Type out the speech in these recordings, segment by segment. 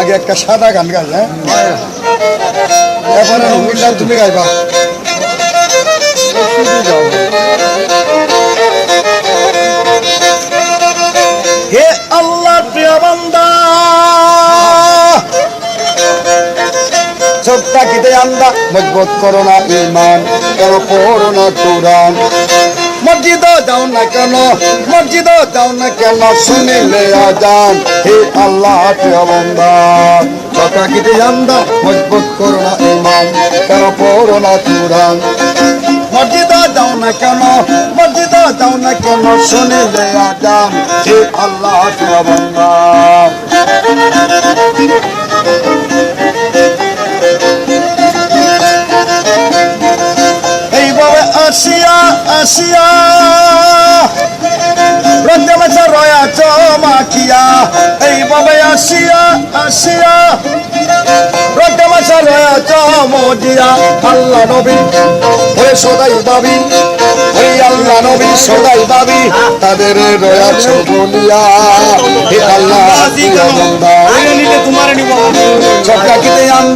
আগে একটা সাদা গান গাই হ্যাঁ? এরপরে রঙিন গান তুমি গাইবা। হে আল্লাহ প্রিয় বান্দা চোখ তাকিতে আন্দা মজবুত করো না ইমান কেন পড়ো না কোরআন না কেন? মসজিদ যাও না কেন? শুনিলে আজান হে আল্লাহ প্রিয় বান্দা চোখ তাকিতে আন্দা মজবুত করো না ইমান। কেন পড়ো না কোরআন। মসজিদ যাও না কেন? মসজিদ যাও না কেন? শুনিলে আজান হে আল্লাহ প্রিয় বান্দা এইভাবে আসিয়া আসিয়া। রঞ্জে মাসে রয়াচ মাখিয়া এইভাবে আসিয়া আসিয়া। রঞ্জে মাসে রয়াচ মজিয়া আল্লাহ নবী ওরে সদাই বাবি ওই আল্লাহ নবী সদাই বাবি তাদের রয়াচ বলিয়া হে আল্লাহ প্রিয়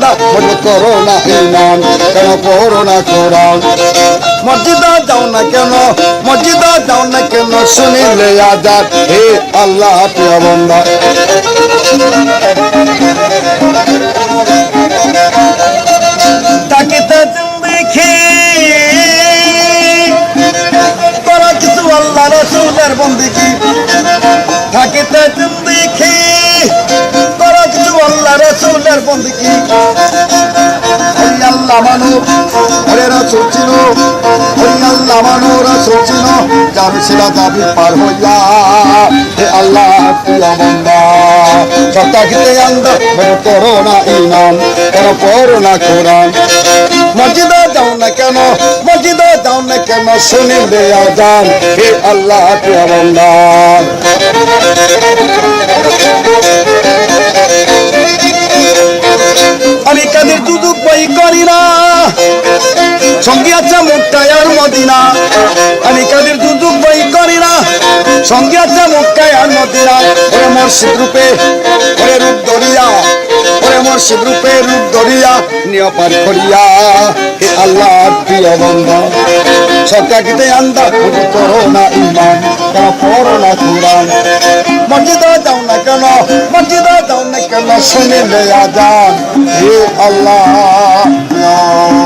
বান্দা। মনে করো না ইমান কেন পড়ো না কোরআন? মসজিদ যাও না কেন? মসজিদ যাও না কেন? শুনিলে আজাদ, হে আল্লাহ প্রিয় বন্ধা তাকিতে দেখি করা কিছু আল্লাহ রসুলের বন্দিকি দেখি করা কিছু আল্লাহ রসুলের বন্দিকি ওই আল্লাহ মানো ওরে রসুল ছিল। ওই আল্লাহ মানো, রসুল ছিল। যাবি ছিল যাবি পার হইয়া, হে আল্লাহ প্রিয় বন্দা সত্তাকিতে আন্দা বড় করো না ইমান কেন পড়ো না কোরআন। মসজিদ যাও না কেন, মসজিদ যাও না কেন শুনিলে আজান, হে আল্লাহ প্রিয় বন্দা আমি কাদের দুদুক বই করি না সঙ্গে আছে মুক্তায়ার মদিনা। আমি কাদের দুদুক বই করি না সঙ্গে আছে মুক্তায়ার মদিনা। ওরে মর্শিদ রূপে, ওরে রূপ ধরিয়া, ওরে মর্শিদ রূপে রূপ ধরিয়া নিয় পার করিয়া। হে আল্লাহ প্রিয় বন্ধা সত্যাকিতে আন্দা করো না ইমান কেন পড়ো না কোরআন। না শুনিলে আজান হে আল্লাহ হ্যাঁ।